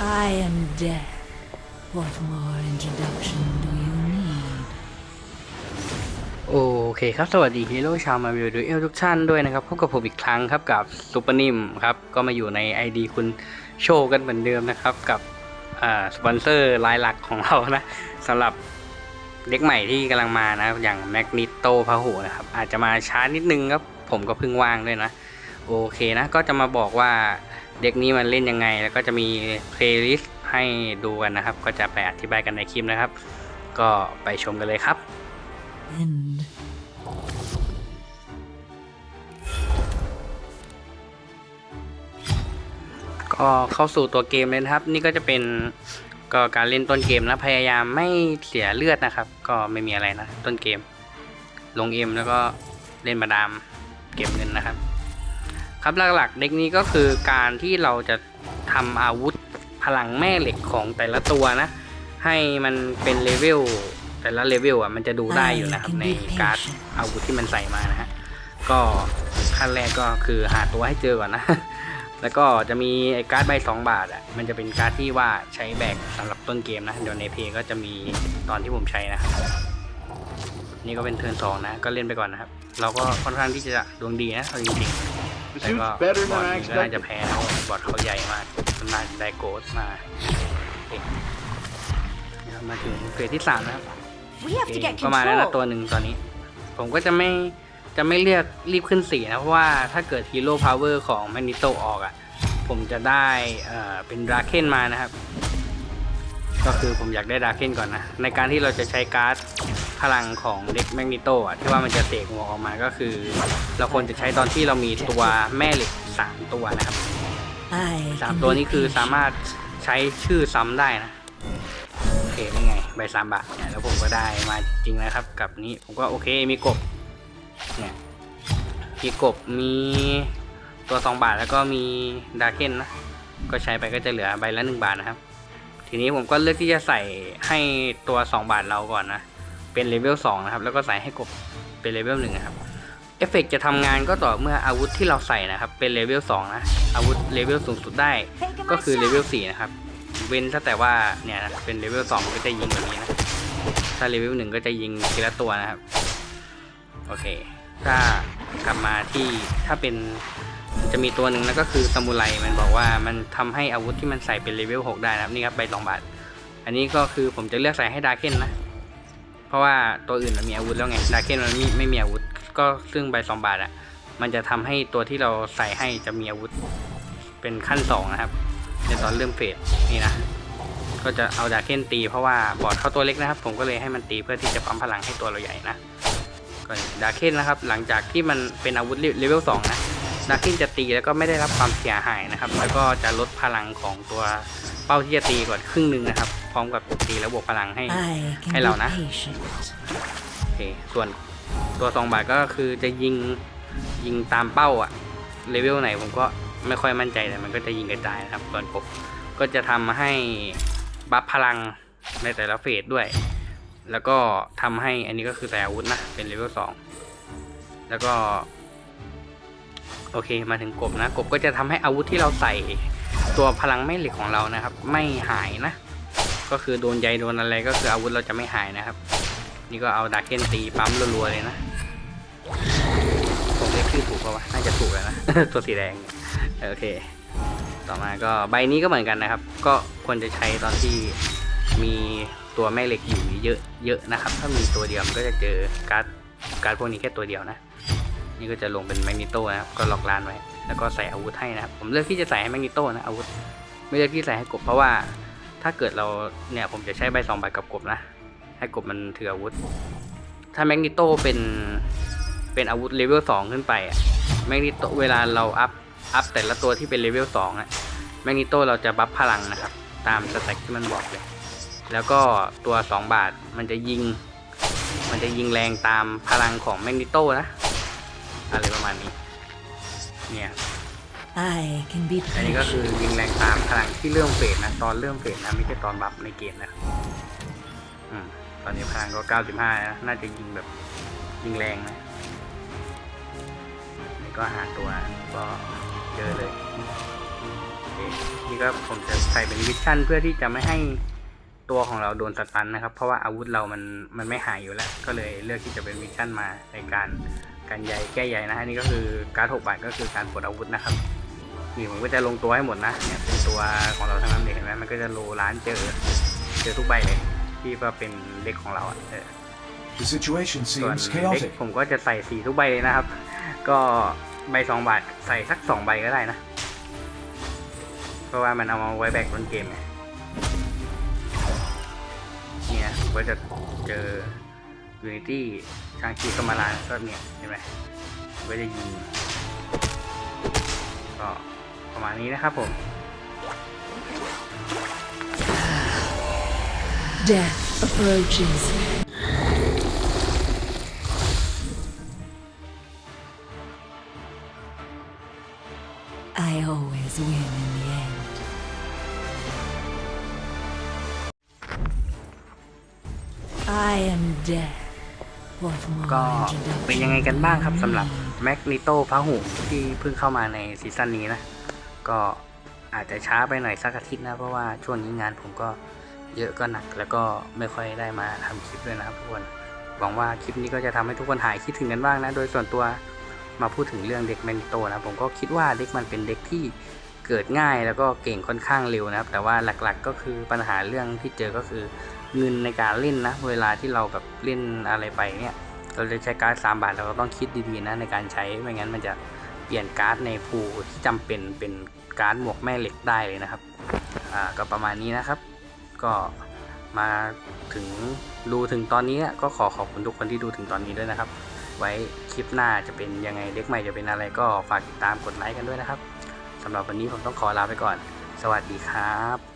I am death. What more introduction do you need? โอเคครับสวัสดีฮีโร่ชาวมาวิวดูเอลทุกท่านด้วยนะครับพบกับผมอีกครั้งครับกับซูเปอร์นิมครับก็มาอยู่ใน ID คุณโชว์กันเหมือนเดิมนะครับกับสปอนเซอร์รายหลักของเรานะสำหรับเด็กใหม่ที่กำลังมานะอย่างแมกนิโตพาหูนะครับอาจจะมาช้านิดนึงครับผมก็เพิ่งว่างด้วยนะ โอเคนะก็จะมาบอกว่า เด็กนี้มันเล่นยังไง แล้วก็จะมีเพลย์ลิสต์ให้ดูกันนะครับ ก็จะไปอธิบายกันในคลิปนะครับ ก็ไปชมกันเลยครับ End. ก็เข้าสู่ตัวเกมเลยนะครับ นี่ก็จะเป็นก็การเล่นต้นเกมนะพยายามไม่เสียเลือดนะครับ ก็ไม่มีอะไรนะ ต้นเกม ลงเอ็มแล้วก็เล่นมาดามเก็บเงินนะครับ ครับหลักๆเด็กนี้ก็คือการที่เราจะทำอาวุธพลังแม่เหล็กของแต่ละตัวนะ ให้มันเป็นเลเวลแต่ละเลเวลอะมันจะดูได้อยู่นะครับในการ์ดอาวุธที่มันใส่มานะฮะก็ขั้นแรกก็คือหาตัวให้เจอก่อนนะ แล้วก็จะมีไอ้การ์ดใบ2 บาทอะมันจะเป็นการ์ดที่ว่าใช้แบกสำหรับต้นเกมนะเดี๋ยวในเพลงก็จะมีตอนที่ผมใช้นะครับนี่ก็เป็นเทิร์นสองนะก็เล่นไปก่อนนะครับ เราก็ค่อนข้างที่จะดวงดีนะเอาจริงๆ The แต่ก็ suit's better บอ than ร์ด I นี้ก็น่าจะ expected. แพ้นะบอร์ดเขาใหญ่มากมันน่าจะได้โกดมาโอเคนะครับมาถึงเฟสที่สามนะครับ We have to get ก็มาแล้วนะ control. ตัวหนึ่งตอนนี้ ผมก็จะไม่จะไม่เรียกรีบขึ้นสีนะ เพราะว่าถ้าเกิดฮีโร่พาวเวอร์ของแมกนิโตออกอะ่ะ ผมจะได้เอ่อเป็นดราเคนมานะครับ ก็คือผมอยากได้ดราเคนก่อนนะ ในการที่เราจะใช้การ์ด พลังของเด็กแมกนิโตอะที่ว่ามันจะเสกหัวออกมาก็คือ เราควรจะใช้ตอนที่เรามีตัวแม่เหล็กสามตัวนะครับ I สาม can ตัว be นี้คือสามารถใช้ชื่อซ้ำได้นะโอเคนี่ไงใบสามบาทเนี่ยแล้วผมก็ได้มาจริงนะครับ กับนี้ผมก็โอเคมีกบเนี่ยมีกบมีตัวสองบาทแล้วก็มีดาเคนนะก็ใช้ไปก็จะเหลือใบละหนึ่งบาทนะครับ ทีนี้ผมก็เลือกที่จะใส่ให้ตัวสองบาทเราก่อนนะ เป็นเลเวลสองนะครับแล้วก็ใส่ให้กบเป็นเลเวลหนึ่งนะครับเอฟเฟกต์จะทำงานก็ต่อเมื่ออาวุธที่เราใส่นะครับ เป็นเลเวล2นะอาวุธเลเวลสูงสุดได้ก็คือเลเวล4นะครับเว้นแต่ว่าเนี่ยนะเป็นเลเวล2มันก็จะยิงแบบนี้นะถ้าเลเวล1ก็จะยิงทีละตัวนะครับโอเค ถ้ากลับมาที่ถ้าเป็นจะมีตัวหนึ่งแล้วก็คือซามูไรมันบอกว่ามันทำให้อาวุธที่มันใส่เป็นเลเวล6ได้นะครับนี่ครับใบสองบาท อันนี้ก็คือผมจะเลือกใส่ให้ดาเคนนะ เพราะว่าตัวอื่นมันมีอาวุธแล้วไงดาเคนมันไม่ไม่มีอาวุธ ก็ซึ่งใบสองบาทอะ่ะมันจะทำให้ตัวที่เราใส่ให้จะมีอาวุธ เป็นขั้นสองนะครับ ในตอนเริ่มเฟสนี่นะ ก็จะเอาดาเคนตีเพราะว่าบอดเข้าตัวเล็กนะครับ ผมก็เลยให้มันตีเพื่อที่จะปั๊มพลังให้ตัวเราใหญ่นะก็ดาเคนนะครับ หลังจากที่มันเป็นอาวุธเลเวลสองนะดาเคนจะตีแล้วก็ไม่ได้รับความเสียหายนะครับ แล้วก็จะลดพลังของตัวเป้าที่จะตีก่อนครึ่งหนึ่งนะครับ พร้อมกับตีแล้วบวกพลังให้ I can Hay là be nè. patient. โอเคส่วนตัวสองบาทก็คือจะยิงยิงตามเป้าอะเลเวลไหนผมก็ไม่ค่อยมั่นใจแต่มันก็จะยิงกระจายนะครับส่วนกบก็จะทำให้บัฟพลังในแต่ละเฟสด้วย แล้วก็ทำให้อันนี้ก็คือแต่อาวุธนะเป็นเลเวลสองแล้วก็โอเคมาถึงกบนะกบก็จะทำให้อาวุธที่เราใส่ตัวพลังแม่เหล็กของเรานะครับ ไม่หายนะ ก็คือโดนใยโดนอะไรก็คืออาวุธเราจะไม่หายนะครับ นี่ก็เอาดาเก้นตีปั๊มรัวๆเลยนะผมเรียกชื่อถูกป่าวะน่าจะถูกแล้วนะ ตัวสีแดงโอเค ต่อมาก็ใบนี้ก็เหมือนกันนะครับ ก็ควรจะใช้ตอนที่มีตัวแม่เหล็กอยู่เยอะเยอะนะครับ ถ้ามีตัวเดียวมันก็จะเจอการ์ดการ์ดพวกนี้แค่ตัวเดียวนะ นี่ก็จะลงเป็นแมกนิโต้นะครับก็ล็อกลานไว้แล้วก็ใส่อาวุธให้นะครับผมเลือกที่จะใส่ให้แมกนิโต้นะอาวุธไม่เลือกที่ใส่ให้กบเพราะว่า ถ้าเกิดเราเนี่ยผมจะใช้ใบสองใบกับกบนะ ให้กบมันถืออาวุธ ถ้าแมกนิโตเป็นเป็นอาวุธเลเวลสองขึ้นไปอะแมกนิโตเวลาเราอัพอัพแต่ละตัวที่เป็นเลเวลสองอะแมกนิโตเราจะบัฟพลังนะครับ ตามสแต็กที่มันบอกเลย แล้วก็ตัวสองบาทมันจะยิง มันจะยิงแรงตามพลังของแมกนิโตนะ อะไรประมาณนี้ เนี่ย I can be อันนี้ก็คือยิงแรงตามพลังที่เริ่มเฟสนะตอนเริ่มเฟสนะไม่ใช่ตอนบัฟในเกมนะอืมตอนนี้พลังก็ 95นะน่าจะยิงแบบยิงแรงนะนี่ก็หาตัวก็เจอเลยโอเคนี่ก็ผมจะใส่เป็นวิชั่นเพื่อที่จะไม่ให้ตัวของเราโดนสตันนะครับ เพราะว่าอาวุธเรามันมันไม่หายอยู่แล้ว ก็เลยเลือกที่จะเป็นวิชั่นมาในการการใยแก้ใยนะอันนี้ก็คือการดหกบาทก็คือการปลดอาวุธนะครับ นี่ผมก็จะลงตัวให้หมดนะเนี่ยเป็นตัวของเราทั้งนั้นเลยเห็นไหมมันก็จะโลร้านเจอ เจอทุกใบเลย ที่ว่าเป็นเด็กของเราอะเออ The situation ส่วน seems เด็ก chaotic. ผมก็จะใส่สีทุกใบเลยนะครับ ก็ใบสองบาทใส่สักสองใบก็ได้นะ เพราะว่ามันเอามาไว้แบกต้นเกมไงเนี่ยผมก็จะเจอ Unity ชางชีก็มาลาก็เนี่ยเห็นไหมผมก็จะยิงก็ ประมาณนี้นะครับผม Death approaches. I always win in the end. I am death. What more ก็เป็นยังไงกันบ้างครับ introduction สำหรับ do you need? แมกนิโตพาหุที่เพิ่งเข้ามาในซีซั่นนี้นะ ก็อาจจะช้าไปหน่อยสักอาทิตย์นะ เพราะว่าช่วงนี้งานผมก็เยอะก็หนัก แล้วก็ไม่ค่อยได้มาทำคลิปด้วยนะครับทุกคนหวังว่าคลิปนี้ก็จะทำให้ทุกคนหายคิดถึงกันบ้างนะ โดยส่วนตัวมาพูดถึงเรื่องเด็กแมนโตนะผมก็คิดว่าเด็กมันเป็นเด็กที่เกิดง่ายแล้วก็เก่งค่อนข้างเร็วนะครับ แต่ว่าหลักๆก็คือปัญหาเรื่องที่เจอก็คือเงินในการเล่นนะ เวลาที่เราแบบเล่นอะไรไปเนี่ยเราจะใช้การ์ด3บาทเราก็ต้องคิดดีๆนะในการใช้ไม่งั้นมันจะเปลี่ยนการ์ดในภูที่จำเป็นเป็น การ์ดหมวกแม่เหล็กได้เลยนะครับอ่าก็ประมาณนี้นะครับ ก็มาถึงดูถึงตอนนี้ก็ขอขอบคุณทุกคนที่ดูถึงตอนนี้ด้วยนะครับ ไว้คลิปหน้าจะเป็นยังไงเด็กใหม่จะเป็นอะไรก็ฝากติดตามกดไลค์กันด้วยนะครับสำหรับวันนี้ผมต้องขอลาไปก่อน สวัสดีครับ